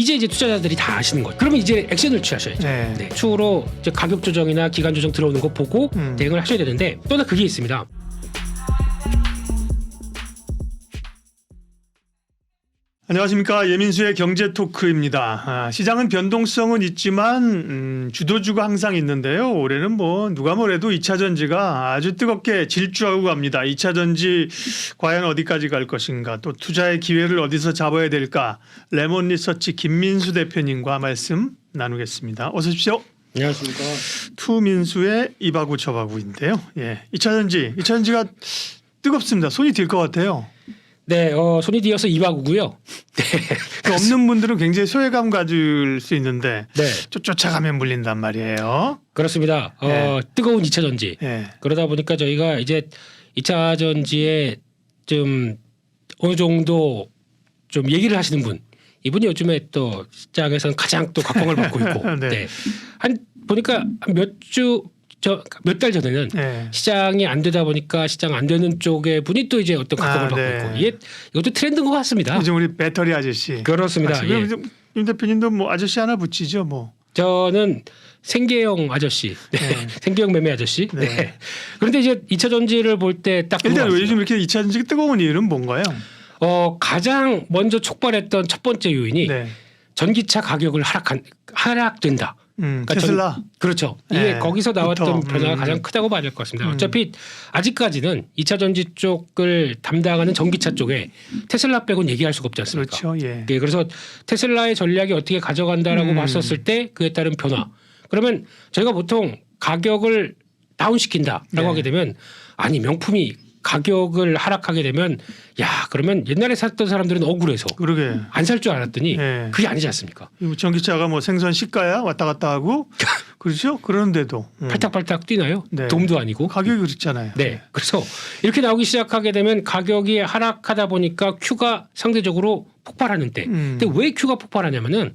이제 이제 투자자들이 다 아시는 거예요. 그러면 이제 액션을 취하셔야죠. 네. 네, 추후로 이제 가격 조정이나 기간 조정 들어오는 거 보고 음. 대응을 하셔야 되는데 또 하나 그게 있습니다. 안녕하십니까 예민수의 경제 토크입니다. 아, 시장은 변동성은 있지만 음, 주도주가 항상 있는데요. 올해는 뭐 누가 뭐래도 2차 전지가 아주 뜨겁게 질주하고 갑니다. 2차 전지 과연 어디까지 갈 것인가, 또 투자의 기회를 어디서 잡아야 될까? 레몬 리서치 김민수 대표님과 말씀 나누겠습니다. 어서 오십시오. 안녕하십니까. 투민수의 이바구 저바구인데요. 예, 2차 전지, 2차 전지가 뜨겁습니다. 손이 딜것 같아요. 네, 어, 손이 뒤어서 이바구고요. 네, 그 없는 분들은 굉장히 소외감 가질 수 있는데 네, 쫓- 쫓아가면 물린단 말이에요. 그렇습니다. 어, 네. 뜨거운 2차 전지. 예. 그러다 보니까 저희가 이제 2차 전지에 좀 어느 정도 좀 얘기를 하시는 분 이분이 요즘에 또 시장에서는 가장 또 각광을 받고 있고 네. 네. 한 보니까 몇 주 저 몇 달 전에는 예. 시장이 안 되다 보니까 시장 안 되는 쪽의 분이 또 이제 어떤 각광을 아, 받고 네. 있고 이게 이것도 트렌드인 것 같습니다. 요즘 우리 배터리 아저씨. 그렇습니다. 아, 예. 지금 임 대표님도 뭐 아저씨 하나 붙이죠, 뭐. 저는 생계형 아저씨, 네. 네. 생계형 매매 아저씨. 네. 네. 그런데 이제 2차 전지를 볼 때딱 일단 왜 요즘 이렇게 2차 전지가 뜨거운 이유는 뭔가요? 어 가장 먼저 촉발했던 첫 번째 요인이 네. 전기차 가격을 하락한 하락된다. 음, 그러니까 테슬라. 그렇죠. 이게 네, 거기서 나왔던 부터, 변화가 음. 가장 크다고 봐야 될 것 같습니다. 음. 어차피 아직까지는 2차 전지 쪽을 담당하는 전기차 쪽에 테슬라 빼고는 얘기할 수가 없지 않습니까? 그렇죠. 예. 예, 그래서 테슬라의 전략이 어떻게 가져간다라고 음. 봤었을 때 그에 따른 변화. 그러면 저희가 보통 가격을 다운시킨다라고 네. 하게 되면 아니 명품이 가격을 하락하게 되면 야 그러면 옛날에 샀던 사람들은 억울해서 그러게. 안 살 줄 알았더니 예. 그게 아니지 않습니까? 이 전기차가 뭐 생선 시가야 왔다 갔다 하고 그렇죠? 그런데도 음. 팔딱팔딱 뛰나요? 네. 돔도 아니고. 가격이 그렇잖아요. 네. 그래서 이렇게 나오기 시작하게 되면 가격이 하락하다 보니까 Q가 상대적으로 폭발하는 때. 음. 근데 왜 Q가 폭발하냐면은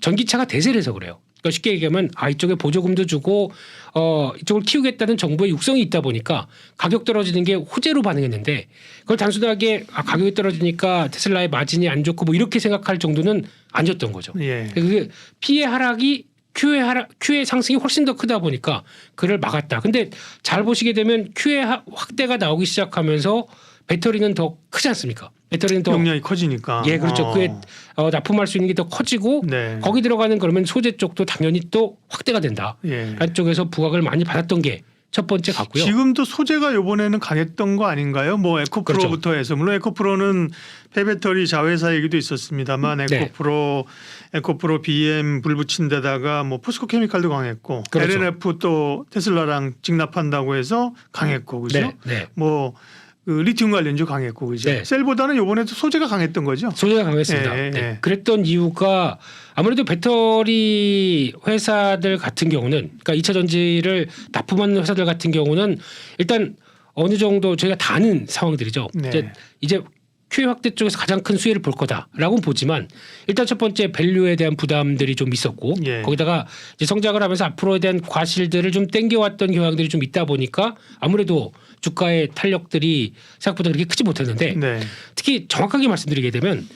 전기차가 대세를 해서 그래요. 그러니까 쉽게 얘기하면 아 이쪽에 보조금도 주고 어 이쪽을 키우겠다는 정부의 육성이 있다 보니까 가격 떨어지는 게 호재로 반응했는데 그걸 단순하게 아 가격이 떨어지니까 테슬라의 마진이 안 좋고 뭐 이렇게 생각할 정도는 아니었던 거죠. 예. 그 피해 하락이 Q의 하락, Q의 상승이 훨씬 더 크다 보니까 그를 막았다. 근데 잘 보시게 되면 Q의 하- 확대가 나오기 시작하면서 배터리는 더 크지 않습니까? 배터리는 더 용량이 커지니까. 예, 그렇죠. 어. 그에 어, 납품할 수 있는 게 더 커지고 네. 거기 들어가는 그러면 소재 쪽도 당연히 또 확대가 된다. 예. 안쪽에서 부각을 많이 받았던 게 첫 번째 같고요. 지금도 소재가 요번에는 강했던 거 아닌가요? 뭐 에코프로부터 그렇죠. 해서 물론 에코프로는 폐배터리 자회사 얘기도 있었습니다만 네. 에코프로 에코프로 BM 불 붙인 데다가 뭐 포스코 케미칼도 강했고 그렇죠. LNF 또 테슬라랑 직납한다고 해서 강했고 그죠? 네, 네. 뭐 그 리튬 관련주 강했고 그죠? 네. 셀보다는 요번에도 소재가 강했던 거죠. 소재가 강했습니다. 예, 예, 네. 예. 그랬던 이유가 아무래도 배터리 회사들 같은 경우는 그러니까 2차 전지를 납품하는 회사들 같은 경우는 일단 어느 정도 저희가 다 아는 상황들이죠. 네. 이제 이제 QA 확대 쪽에서 가장 큰 수혜를 볼 거다라고는 보지만 일단 첫 번째 밸류에 대한 부담들이 좀 있었고 예. 거기다가 이제 성장을 하면서 앞으로에 대한 과실들을 좀 땡겨왔던 경향들이 좀 있다 보니까 아무래도 주가의 탄력들이 생각보다 그렇게 크지 못했는데 네. 특히 정확하게 말씀드리게 되면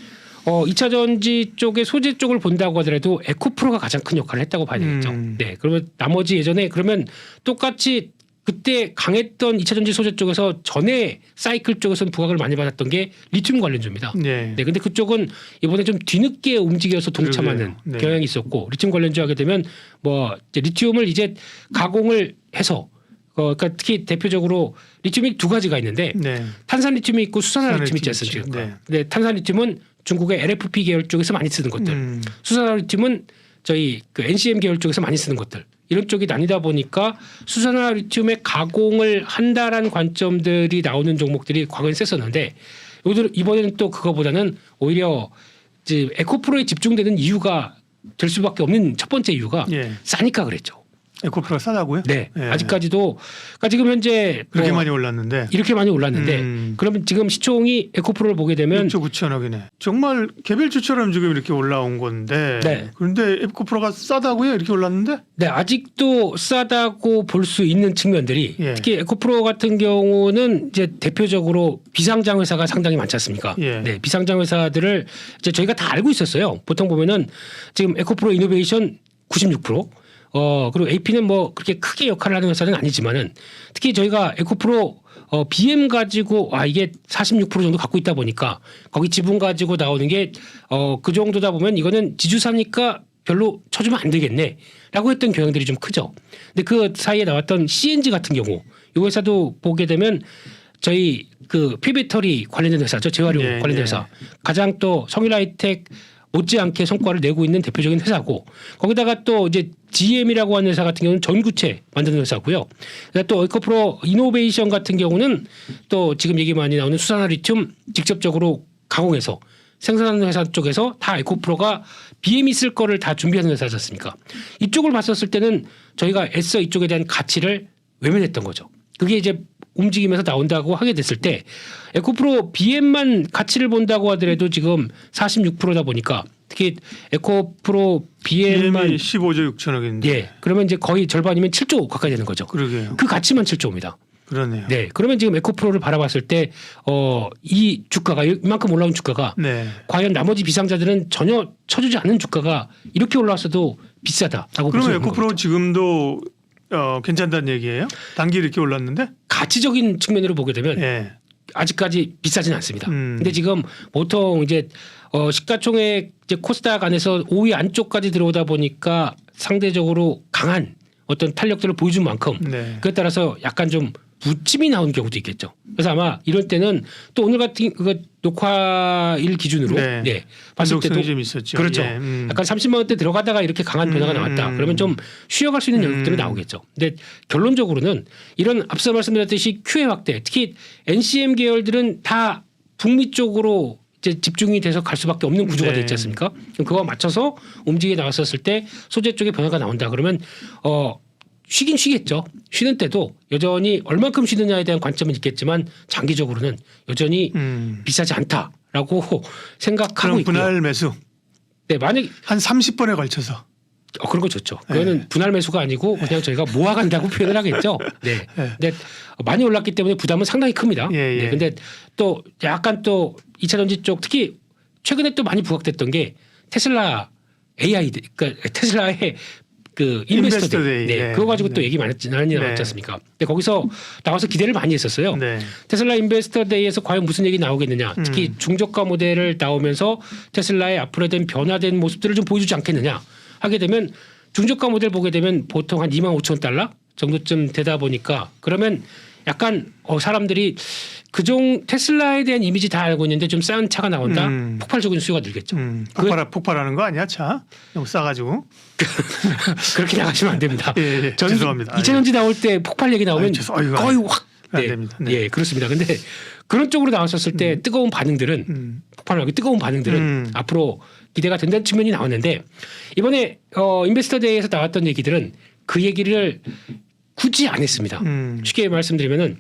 어 2차 전지 쪽의 소재 쪽을 본다고 하더라도 에코프로가 가장 큰 역할을 했다고 봐야 되겠죠. 음. 네. 그러면 나머지 예전에 그러면 똑같이 그때 강했던 2차 전지 소재 쪽에서 전에 사이클 쪽에서는 부각을 많이 받았던 게 리튬 관련주입니다. 네. 네, 근데 그쪽은 이번에 좀 뒤늦게 움직여서 동참하는. 네. 경향이 있었고 리튬 관련주 하게 되면 뭐 이제 리튬을 이제 가공을 해서 어, 그러니까 특히 대표적으로 리튬이 두 가지가 있는데 네. 탄산 리튬이 있고 수산화 수산화 리튬 있지. 않습니까? 네. 근데 탄산 리튬은 중국의 LFP 계열 쪽에서 많이 쓰는 것들, 음. 수산화 리튬은 저희 그 NCM 계열 쪽에서 많이 쓰는 것들 이런 쪽이 나뉘다 보니까 수산화 리튬의 가공을 한다라는 관점들이 나오는 종목들이 과거에 셌었는데 이번에는 또 그거보다는 오히려 이제 에코프로에 집중되는 이유가 될 수밖에 없는 첫 번째 이유가 예. 싸니까 그랬죠. 에코프로가 싸다고요? 네, 예. 아직까지도 그러니까 지금 현재 그렇게 뭐 많이 올랐는데 이렇게 많이 올랐는데 음. 그러면 지금 시총이 에코프로를 보게 되면 6조 9천억이네. 정말 개별주처럼 지금 이렇게 올라온 건데 네. 그런데 에코프로가 싸다고요? 이렇게 올랐는데? 네, 아직도 싸다고 볼 수 있는 측면들이 예. 특히 에코프로 같은 경우는 이제 대표적으로 비상장 회사가 상당히 많지 않습니까? 예. 네, 비상장 회사들을 이제 저희가 다 알고 있었어요. 보통 보면은 지금 에코프로 이노베이션 96%, 어 그리고 AP는 뭐 그렇게 크게 역할을 하는 회사는 아니지만은 특히 저희가 에코프로 어 BM 가지고 아 이게 46% 정도 갖고 있다 보니까 거기 지분 가지고 나오는 게 어 그 정도다 보면 이거는 지주사니까 별로 쳐주면 안 되겠네라고 했던 경향들이 좀 크죠. 근데 그 사이에 나왔던 CNG 같은 경우 이 회사도 보게 되면 저희 그 폐배터리 관련된 회사죠. 재활용 예, 관련된 예. 회사 가장 또 성일하이텍 못지않게 성과를 내고 있는 대표적인 회사고 거기다가 또 이제 GM이라고 하는 회사 같은 경우는 전구체 만드는 회사고요. 또 에코프로 이노베이션 같은 경우는 또 지금 얘기 많이 나오는 수산화 리튬 직접적으로 가공해서 생산하는 회사 쪽에서 다 에코프로가 BM이 쓸 거를 다 준비하는 회사지 않습니까? 이쪽을 봤었을 때는 저희가 애써 이쪽에 대한 가치를 외면했던 거죠. 그게 이제 움직이면서 나온다고 하게 됐을 때 에코프로 BM만 가치를 본다고 하더라도 지금 46%다 보니까 특히 에코프로 BM만 BM이 15조 6천억인데. 예 그러면 이제 거의 절반이면 7조 가까이 되는 거죠. 그러게요. 그 가치만 7조입니다. 그러네요. 네 그러면 지금 에코프로를 바라봤을 때 어 이 주가가 이만큼 올라온 주가가 네. 과연 나머지 비상자들은 전혀 쳐주지 않는 주가가 이렇게 올라왔어도 비싸다라고 그러면 에코프로. 지금도 어, 괜찮다는 얘기예요? 단기 이렇게 올랐는데? 가치적인 측면으로 보게 되면 예. 아직까지 비싸진 않습니다. 음. 근데 지금 보통 이제 어 시가총액 이제 코스닥 안에서 5위 안쪽까지 들어오다 보니까 상대적으로 강한 어떤 탄력들을 보여준 만큼 네. 그에 따라서 약간 좀 부침이 나오는 경우도 있겠죠. 그래서 아마 이럴 때는 또 오늘 같은 그 녹화일 기준으로 네. 네. 봤을 때도 좀 있었죠. 그렇죠. 예. 음. 약간 30만 원대 들어가다가 이렇게 강한 변화가 음, 나왔다. 음. 그러면 좀 쉬어갈 수 있는 음. 영역들이 나오겠죠. 근데 결론적으로는 이런 앞서 말씀드렸듯이 QE 확대, 특히 NCM 계열들은 다 북미 쪽으로 이제 집중이 돼서 갈 수밖에 없는 구조가 네. 되지 않습니까? 그럼 그거 맞춰서 움직이 나왔었을 때 소재 쪽에 변화가 나온다. 그러면 어 쉬긴 쉬겠죠. 쉬는 때도 여전히 얼만큼 쉬느냐에 대한 관점은 있겠지만 장기적으로는 여전히 음. 비싸지 않다라고 생각하고 있고요. 분할 매수 네, 만약 한 30번에 걸쳐서. 어, 그런 거 좋죠. 그거는 분할 매수가 아니고 그냥 저희가 모아간다고 표현을 하겠죠. 네. 예. 근데 많이 올랐기 때문에 부담은 상당히 큽니다. 예, 예. 네. 근데 또 약간 또 2차 전지 쪽 특히 최근에 또 많이 부각됐던 게 테슬라 AI 그러니까 테슬라의 그 인베스터 인베스터 데이. 데이. 네. 네. 그거 가지고 또 네. 얘기 많이 많이 나왔지 네. 않습니까? 근데 거기서 나와서 기대를 많이 했었어요. 네. 테슬라 인베스터 데이에서 과연 무슨 얘기 나오겠느냐. 특히 음. 중저가 모델을 나오면서 테슬라의 앞으로 된 변화된 모습들을 좀 보여주지 않겠느냐 하게 되면 중저가 모델 보게 되면 보통 한 2만 5천 달러 정도쯤 되다 보니까 그러면 약간 어 사람들이 그종 테슬라에 대한 이미지 다 알고 있는데 좀 싼 차가 나온다 음. 폭발적인 수요가 늘겠죠. 음. 그- 폭발, 폭발하는 거 아니야 차? 너무 싸가지고. 그렇게 나가시면 안 됩니다. 예, 예. 전 죄송합니다. 2차 전지 나올 때 폭발 얘기 나오면 아유, 죄송- 아이고, 거의 확안 네. 됩니다. 네. 예, 그렇습니다. 근데 그런 쪽으로 나왔었을 때 뜨거운 반응들은 음. 폭발하기 뜨거운 반응들은 음. 앞으로 기대가 된다는 측면이 나왔는데 이번에 어 인베스터 데이에서 나왔던 얘기들은 그 얘기를 굳이 안 했습니다. 음. 쉽게 말씀드리면은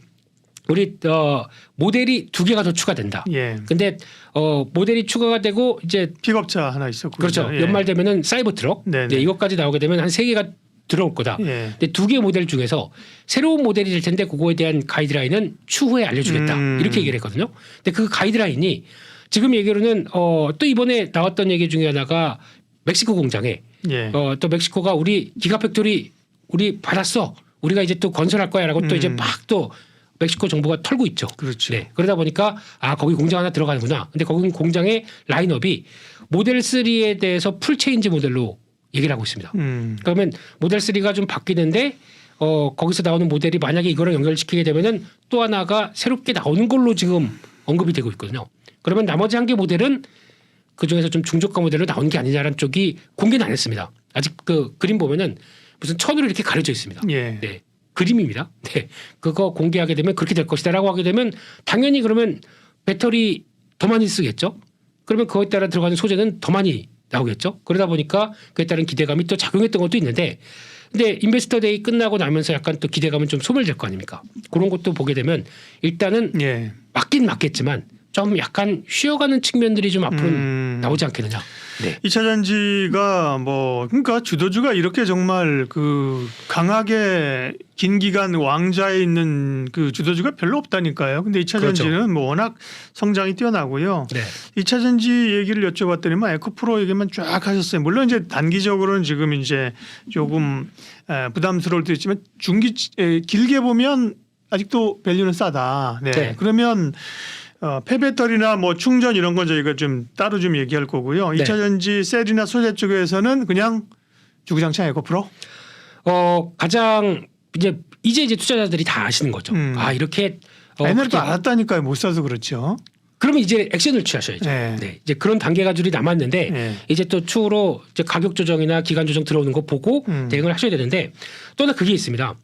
우리 어 모델이 두 개가 더 추가된다. 예. 근데 어 모델이 추가가 되고 이제 픽업차 하나 있었고. 그렇죠. 예. 연말 되면은 사이버 트럭. 네, 이것까지 나오게 되면 한 세 개가 들어올 거다. 예. 근데 두 개 모델 중에서 새로운 모델이 될 텐데 그거에 대한 가이드라인은 추후에 알려주겠다 음. 이렇게 얘기를 했거든요. 근데 그 가이드라인이 지금 얘기로는 어, 또 이번에 나왔던 얘기 중에 하나가 멕시코 공장에 예. 어, 또 멕시코가 우리 기가팩토리 우리 받았어. 우리가 이제 또 건설할 거야라고 또 음. 이제 막 또 멕시코 정부가 털고 있죠. 그렇죠. 네. 그러다 보니까 아 거기 공장 하나 들어가는구나. 근데 거기 공장의 라인업이 모델 3에 대해서 풀 체인지 모델로 얘기를 하고 있습니다. 음. 그러면 모델 3가 좀 바뀌는데 어 거기서 나오는 모델이 만약에 이거랑 연결시키게 되면은 또 하나가 새롭게 나오는 걸로 지금 언급이 되고 있거든요. 그러면 나머지 한 개 모델은 그 중에서 좀 중저가 모델로 나온 게 아니냐라는 쪽이 공개는 안 했습니다. 아직 그 그림 보면은 무슨 천으로 이렇게 가려져 있습니다. 예. 네. 그림입니다. 네. 그거 공개하게 되면 그렇게 될 것이다라고 하게 되면 당연히 그러면 배터리 더 많이 쓰겠죠. 그러면 그거에 따라 들어가는 소재는 더 많이 나오겠죠. 그러다 보니까 그에 따른 기대감이 또 작용했던 것도 있는데 근데 인베스터 데이 끝나고 나면서 약간 또 기대감은 좀 소멸될 거 아닙니까? 그런 것도 보게 되면 일단은 예. 맞긴 맞겠지만 좀 약간 쉬어가는 측면들이 좀 앞으로 음. 나오지 않겠느냐. 네. 2차 전지가 뭐 그러니까 주도주가 이렇게 정말 그 강하게 긴 기간 왕좌에 있는 그 주도주가 별로 없다니까요. 근데 2차 그렇죠. 전지는 뭐 워낙 성장이 뛰어나고요. 네. 2차 전지 얘기를 여쭤봤더니 뭐 에코프로 얘기만 쫙 하셨어요. 물론 이제 단기적으로는 지금 이제 조금 에, 부담스러울 수 있지만 중기 에, 길게 보면 아직도 밸류는 싸다. 네. 네. 그러면 어, 폐배터리나 뭐 충전 이런 건 저희가 좀 따로 좀 얘기할 거고요. 네. 2차 전지 셀이나 소재 쪽에서는 그냥 주구장창 에코프로. 어 가장 이제 이제 이제 투자자들이 다 아시는 거죠. 음. 아 이렇게 어, 그렇게- 알았다니까요. 못 사서 그렇죠. 그러면 이제 액션을 취하셔야죠. 네. 네. 이제 그런 단계가 줄이 남았는데 네. 이제 또 추후로 이제 가격 조정이나 기간 조정 들어오는 거 보고 음. 대응을 하셔야 되는데 또 하나 그게 있습니다.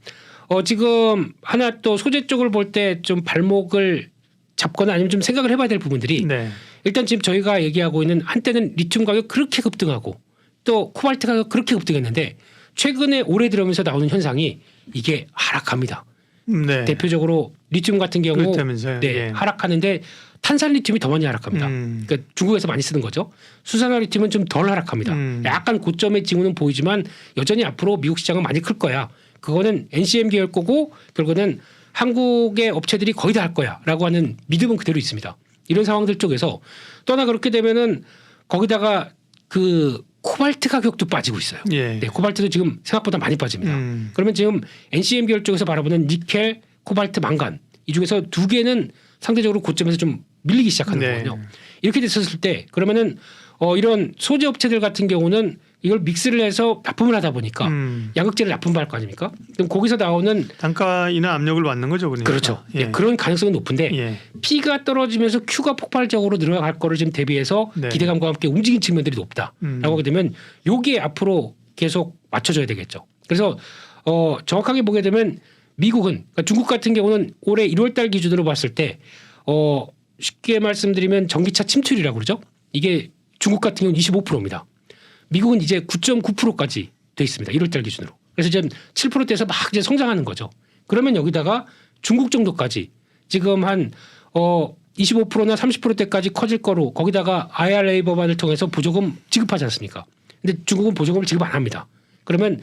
어 지금 하나 또 소재 쪽을 볼 때 좀 발목을 잡거나 아니면 좀 생각을 해봐야 될 부분들이 네. 일단 지금 저희가 얘기하고 있는 한때는 리튬 가격 그렇게 급등하고 또 코발트 가격 그렇게 급등했는데 최근에 올해 들어오면서 나오는 현상이 이게 하락합니다. 네. 대표적으로 리튬 같은 경우 그렇다면서요. 네, 예. 하락하는데 탄산 리튬이 더 많이 하락합니다. 음. 그러니까 중국에서 많이 쓰는 거죠. 수산화 리튬은 좀 덜 하락합니다. 음. 약간 고점의 징후는 보이지만 여전히 앞으로 미국 시장은 많이 클 거야. 그거는 NCM 계열 거고 결국은 한국의 업체들이 거의 다 할 거야라고 하는 믿음은 그대로 있습니다. 이런 상황들 쪽에서 또 하나 그렇게 되면은 거기다가 그 코발트 가격도 빠지고 있어요. 예. 네, 코발트도 지금 생각보다 많이 빠집니다. 음. 그러면 지금 NCM 계열 쪽에서 바라보는 니켈, 코발트, 망간 이 중에서 두 개는 상대적으로 고점에서 좀 밀리기 시작하는 네. 거거든요. 이렇게 됐었을 때 그러면은 어 이런 소재 업체들 같은 경우는 이걸 믹스를 해서 납품을 하다 보니까 음. 양극재를 납품할 거 아닙니까? 그럼 거기서 나오는 단가 인하 압력을 받는 거죠, 그러니까. 그렇죠. 예. 네, 그런 가능성은 높은데 예. P가 떨어지면서 Q가 폭발적으로 늘어갈 거를 지금 대비해서 네. 기대감과 함께 움직인 측면들이 높다라고 음. 하게 되면 요게 앞으로 계속 맞춰져야 되겠죠. 그래서 어 정확하게 보게 되면 미국은 그러니까 중국 같은 경우는 올해 1월달 기준으로 봤을 때 어 쉽게 말씀드리면 전기차 침투율이라고 그러죠. 이게 중국 같은 경우는 25%입니다. 미국은 이제 9.9%까지 돼 있습니다. 1월달 기준으로. 그래서 지금 7%대에서 막 이제 성장하는 거죠. 그러면 여기다가 중국 정도까지 지금 한 어 25%나 30%대까지 커질 거로 거기다가 IRA 법안을 통해서 보조금 지급하지 않습니까? 근데 중국은 보조금을 지급 안 합니다. 그러면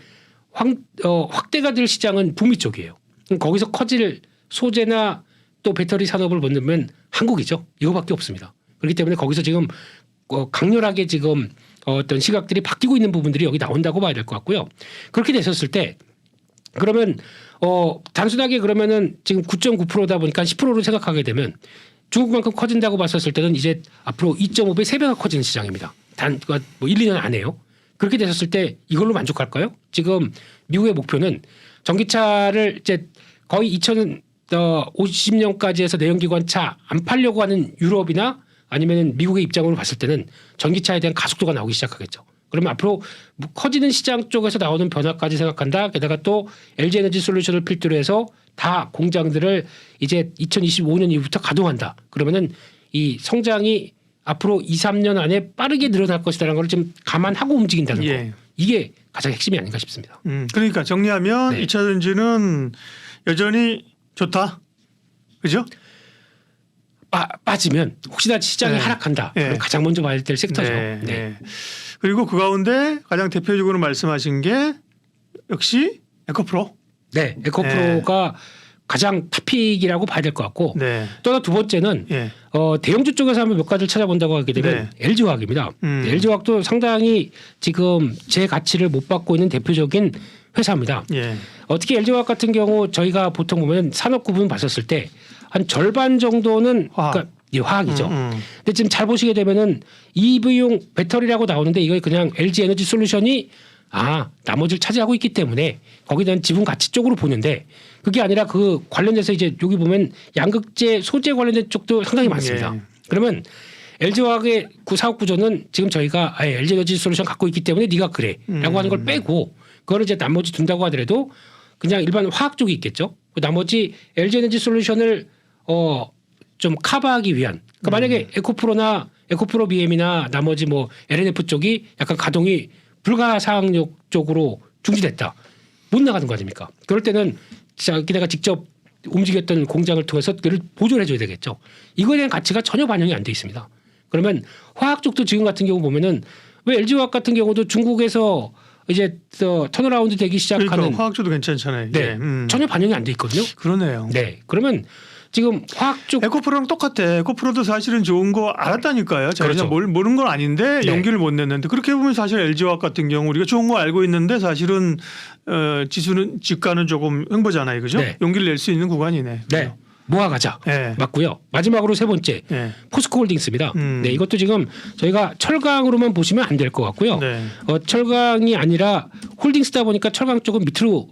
확, 어, 확대가 될 시장은 북미 쪽이에요. 그럼 거기서 커질 소재나 또 배터리 산업을 본다면 한국이죠. 이거밖에 없습니다. 그렇기 때문에 거기서 지금 어, 강렬하게 지금 어, 어떤 시각들이 바뀌고 있는 부분들이 여기 나온다고 봐야 될 것 같고요. 그렇게 됐었을 때 그러면 어 단순하게 그러면은 지금 9.9%다 보니까 10%로 생각하게 되면 중국만큼 커진다고 봤었을 때는 이제 앞으로 2.5배, 3배가 커지는 시장입니다. 단, 그러니까 뭐 1, 2년 안에요. 그렇게 됐었을 때 이걸로 만족할까요? 지금 미국의 목표는 전기차를 이제 거의 2050년까지 해서 내연기관 차 안 팔려고 하는 유럽이나 아니면 미국의 입장으로 봤을 때는 전기차에 대한 가속도가 나오기 시작하겠죠. 그러면 앞으로 뭐 커지는 시장 쪽에서 나오는 변화까지 생각한다. 게다가 또 LG 에너지 솔루션을 필두로 해서 다 공장들을 이제 2025년 이후부터 가동한다. 그러면은 이 성장이 앞으로 2, 3년 안에 빠르게 늘어날 것이다라는 걸좀 감안하고 움직인다는 예. 거. 이게 가장 핵심이 아닌가 싶습니다. 음. 그러니까 정리하면 네. 2차 전지는 여전히 좋다. 그죠? 빠, 빠지면 혹시나 시장이 네. 하락한다. 네. 그럼 가장 먼저 봐야 될 섹터죠. 네, 네. 네. 그리고 그 가운데 가장 대표적으로 말씀하신 게 역시 에코프로. 네. 에코프로가 가장 탑픽이라고 봐야 될 것 같고 네. 또 하나 두 번째는 예. 어, 대형주 쪽에서 한번 몇 가지를 찾아본다고 하게 되면 네. LG화학입니다. 음. LG화학도 상당히 지금 제 가치를 못 받고 있는 대표적인 회사입니다. 예. 어떻게 LG화학 같은 경우 저희가 보통 보면 산업 구분 봤었을 때 한 절반 정도는 화학. 그러니까 예, 화학이죠. 음, 음. 근데 지금 잘 보시게 되면은 EV용 배터리라고 나오는데 이거 그냥 LG 에너지 솔루션이 아 나머지를 차지하고 있기 때문에 거기에 대한 지분 가치 쪽으로 보는데 그게 아니라 그 관련돼서 이제 여기 보면 양극재 소재 관련된 쪽도 상당히 많습니다. 예. 그러면 LG화학의 구 사업 구조는 지금 저희가 아예 LG 에너지 솔루션 갖고 있기 때문에 네가 그래라고 음. 하는 걸 빼고 그거를 이제 나머지 둔다고 하더라도 그냥 일반 화학 쪽이 있겠죠. 그 나머지 LG 에너지 솔루션을 어 좀 커버하기 위한. 그러니까 만약에 에코프로나 에코프로 BM이나 나머지 뭐 LNF 쪽이 약간 가동이 불가사항력 쪽으로 중지됐다. 못 나가는 거 아닙니까? 그럴 때는 자기네가 직접 움직였던 공장을 통해서 그를 보조를 해줘야 되겠죠. 이거에 대한 가치가 전혀 반영이 안 돼 있습니다. 그러면 화학 쪽도 지금 같은 경우 보면은 왜 LG화학 같은 경우도 중국에서 이제 저 턴어라운드 되기 시작하는 그러니까 화학주도 괜찮잖아요. 네 예, 음. 전혀 반영이 안 돼 있거든요. 그러네요. 네 그러면 지금 화학 쪽 에코프로랑 똑같아. 에코프로도 사실은 좋은 거 알았다니까요. 그렇죠. 뭘 모르는 건 아닌데 네. 용기를 못 냈는데 그렇게 보면 사실 LG화학 같은 경우 우리가 좋은 거 알고 있는데 사실은 어, 지수는 지가는 조금 횡보잖아요, 그죠? 네. 용기를 낼 수 있는 구간이네. 네 모아가자 네. 맞고요. 마지막으로 세 번째 네. 포스코홀딩스입니다. 음. 네 이것도 지금 저희가 철강으로만 보시면 안 될 것 같고요. 네. 어, 철강이 아니라 홀딩스다 보니까 철강 쪽은 밑으로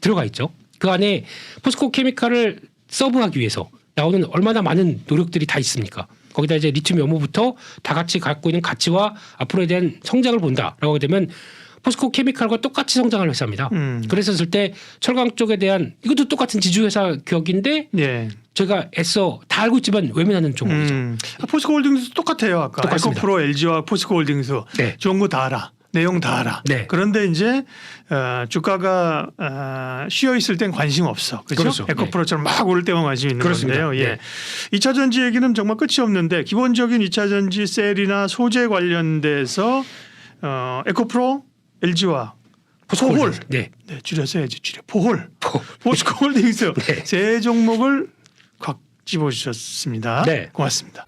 들어가 있죠. 그 안에 포스코 케미칼을 서브하기 위해서 나오는 얼마나 많은 노력들이 다 있습니까? 거기다 이제 리튬 염호부터 다 같이 갖고 있는 가치와 앞으로에 대한 성장을 본다라고 하게 되면 포스코 케미칼과 똑같이 성장할 회사입니다. 음. 그랬었을 때 철강 쪽에 대한 이것도 똑같은 지주회사 격인데 예. 저희가 애써 다 알고 있지만 외면하는 종목이죠. 음. 포스코 홀딩스 똑같아요. 아까. 에코프로, LG와 포스코 홀딩스 네. 좋은 거 다 알아. 내용 다 알아. 네. 그런데 이제 어, 주가가 어, 쉬어 있을 땐 관심 없어. 그죠? 그렇죠. 에코프로처럼 막 오를 때만 관심 있는 그렇습니다. 건데요. 예. 네. 이 2차 전지 얘기는 정말 끝이 없는데 기본적인 2차 전지 셀이나 소재 관련돼서 어, 에코프로, LG와 포홀. 네. 네, 줄여서 해야지 줄여. 포홀, 포. 포스코홀딩스 네. 세 종목을 각 집어주셨습니다. 네. 고맙습니다.